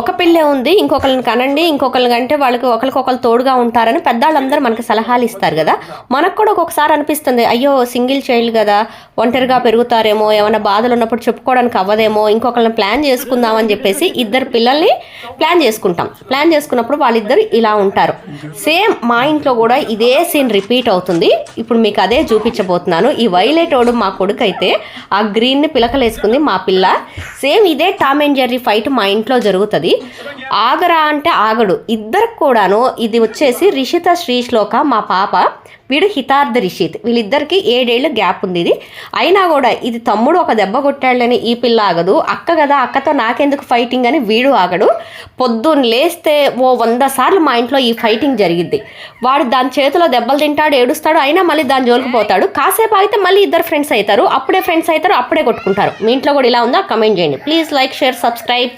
ఒక పిల్లే ఉంది ఇంకొకరిని కనండి ఇంకొకరిని కంటే వాళ్ళకి ఒకరికొకరు తోడుగా ఉంటారని పెద్దవాళ్ళందరూ మనకి సలహాలు ఇస్తారు కదా. మనకు కూడా ఒక్కొక్కసారి అనిపిస్తుంది అయ్యో సింగిల్ చైల్డ్ కదా ఒంటరిగా పెరుగుతారేమో ఏమైనా బాధలు ఉన్నప్పుడు చెప్పుకోవడానికి అవ్వదేమో ఇంకొకరిని ప్లాన్ చేసుకుందామని చెప్పేసి ఇద్దరు పిల్లల్ని ప్లాన్ చేసుకుంటాం. ప్లాన్ చేసుకున్నప్పుడు వాళ్ళిద్దరు ఇలా ఉంటారు. సేమ్ మా ఇంట్లో కూడా ఇదే సీన్ రిపీట్ అవుతుంది. ఇప్పుడు మీకు అదే చూపించబోతున్నాను. ఈ వైలెట్ ఓడు మా కొడుకు అయితే ఆ గ్రీన్ని పిలకలేసుకుంది మా పిల్ల. సేమ్ ఇదే టామ్ అండ్ జెర్రీ ఫైట్ మా ఇంట్లో జరుగుతుంది. ఆగరా అంటే ఆగడు. ఇద్దరికి కూడాను ఇది వచ్చేసి రిషిత శ్రీశ్లోక మా పాప వీడు హితార్థ రిషిత్. వీళ్ళిద్దరికి ఏడేళ్ళు గ్యాప్ ఉంది ఇది. అయినా కూడా ఇది తమ్ముడు ఒక దెబ్బ కొట్టాడని ఈ పిల్ల ఆగదు. అక్క కదా అక్కతో నాకెందుకు ఫైటింగ్ అని వీడు ఆగడు. పొద్దున్న లేస్తే ఓ వంద సార్లు మా ఇంట్లో ఈ ఫైటింగ్ జరిగిద్ది. వాడు దాని చేతిలో దెబ్బలు తింటాడు ఏడుస్తాడు అయినా మళ్ళీ దాని జోలికి పోతాడు. కాసేపు అయితే మళ్ళీ ఇద్దరు ఫ్రెండ్స్ అవుతారు అప్పుడే ఫ్రెండ్స్ అవుతారు అప్పుడే కొట్టుకుంటారు. మీ ఇంట్లో కూడా ఇలా ఉందా? కమెంట్ చేయండి. Please like share subscribe.